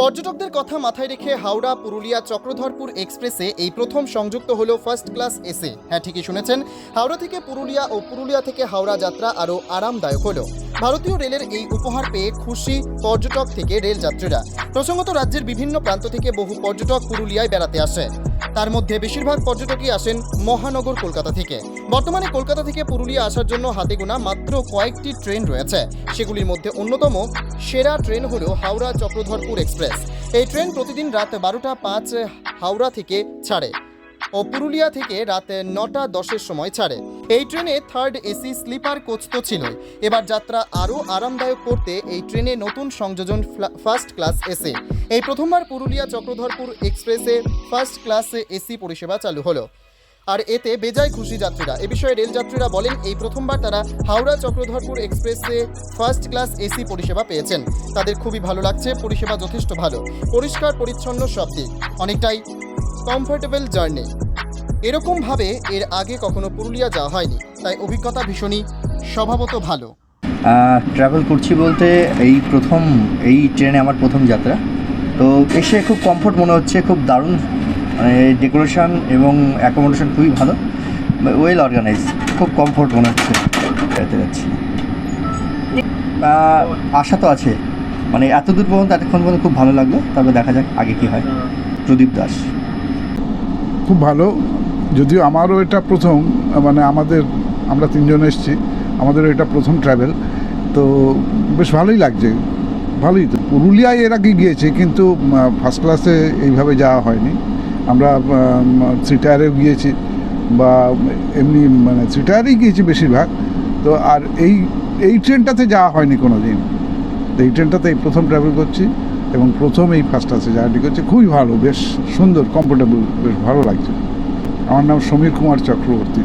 পর্যটকদের কথা মাথায় রেখে হাওড়া, পুরুলিয়া, চক্রধরপুর এক্সপ্রেসে এই প্রথম সংযুক্ত হলো ফার্স্ট ক্লাস এসে। হ্যাঁ ঠিকই শুনেছেন। হাওড়া থেকে পুরুলিয়া ও পুরুলিয়া থেকে হাওড়া যাত্রা আরও আরামদায়ক হলো। ভারতীয় রেলের এই উপহার পেয়ে খুশি পর্যটক থেকে রেল যাত্রীরা প্রসঙ্গত রাজ্যের বিভিন্ন প্রান্ত থেকে বহু পর্যটক পুরুলিয়ায় বেড়াতে আসে। তার মধ্যে বেশিরভাগ পর্যটকই আসেন মহানগর কলকাতা থেকে। বর্তমানে কলকাতা থেকে পুরুলিয়া আসার জন্য হাতে গোনা মাত্র কয়েকটি ট্রেন রয়েছে। সেগুলির মধ্যে অন্যতম সেরা ট্রেন হলো হাওড়া চক্রধরপুর এক্সপ্রেস। এই ট্রেন প্রতিদিন রাত বারোটা পাঁচ হাওড়া থেকে ছাড়ে ও পুরুলিয়া থেকে রাত নটা দশের সময় ছাড়ে। এই ট্রেনে থার্ড এসি স্লিপার কোচ তো ছিলই। এবার যাত্রা আরও আরামদায়ক করতে এই ট্রেনে নতুন সংযোজন ফার্স্ট ক্লাস এসি। এই প্রথমবার পুরুলিয়া চক্রধরপুর এক্সপ্রেসে ফার্স্ট ক্লাস এসি পরিষেবা চালু হলো। আর এতে বেজায় খুশি যাত্রীরা। এ বিষয়ে রেল যাত্রীরা বলেন, এই প্রথমবার তারা হাওড়া চক্রধরপুর এক্সপ্রেসে ফার্স্ট ক্লাস এসি পরিষেবা পেয়েছেন। তাদের খুবই ভালো লাগছে, পরিষেবা যথেষ্ট ভালো। পরিষ্কার, পরিচ্ছন্ন সব দিক, অনেকটাই কমফোর্টেবল জার্নি এরকমভাবে এর আগে কখনো পুরুলিয়া যাওয়া হয়নি, তাই অভিজ্ঞতা ভীষণই স্বভাবত ভালো। ট্রাভেল করছি বলতে এই প্রথম, এই ট্রেনে আমার প্রথম যাত্রা। তো এসে খুব কমফোর্ট মনে হচ্ছে, খুব দারুণ মানে ডেকোরেশন এবং অ্যাকোমোডেশন খুবই ভালো ওয়েল অর্গানাইজ খুব কমফোর্ট মনে হচ্ছে বেড়াতে যাচ্ছি। আশা তো আছে মানে এত দূর পর্যন্ত, এতক্ষণ পর্যন্ত খুব ভালো লাগল, তবে দেখা যাক আগে কি হয়। প্রদীপ দাস। খুব ভালো, যদিও আমারও এটা প্রথম মানে আমাদের, আমরা তিনজন এসেছি আমাদের এটা প্রথম ট্রাভেল তো বেশ ভালোই লাগছে, ভালোই তো। পুরুলিয়ায় এর আগে গিয়েছে, কিন্তু ফার্স্ট ক্লাসে এইভাবে যাওয়া হয়নি। আমরা থ্রি টায়ারেও গিয়েছি বা এমনি মানে থ্রি টায়ারেই গিয়েছি বেশিরভাগ। তো আর এই এই ট্রেনটাতে যাওয়া হয়নি কোনো দিন তো এই ট্রেনটাতে এই প্রথম ট্রাভেল করছি এবং প্রথম এই ফার্স্ট ক্লাসে জার্নি করছি। খুবই ভালো, বেশ সুন্দর কমফোর্টেবল বেশ ভালো লাগছে। আমার নাম সমীর কুমার চক্রবর্তী।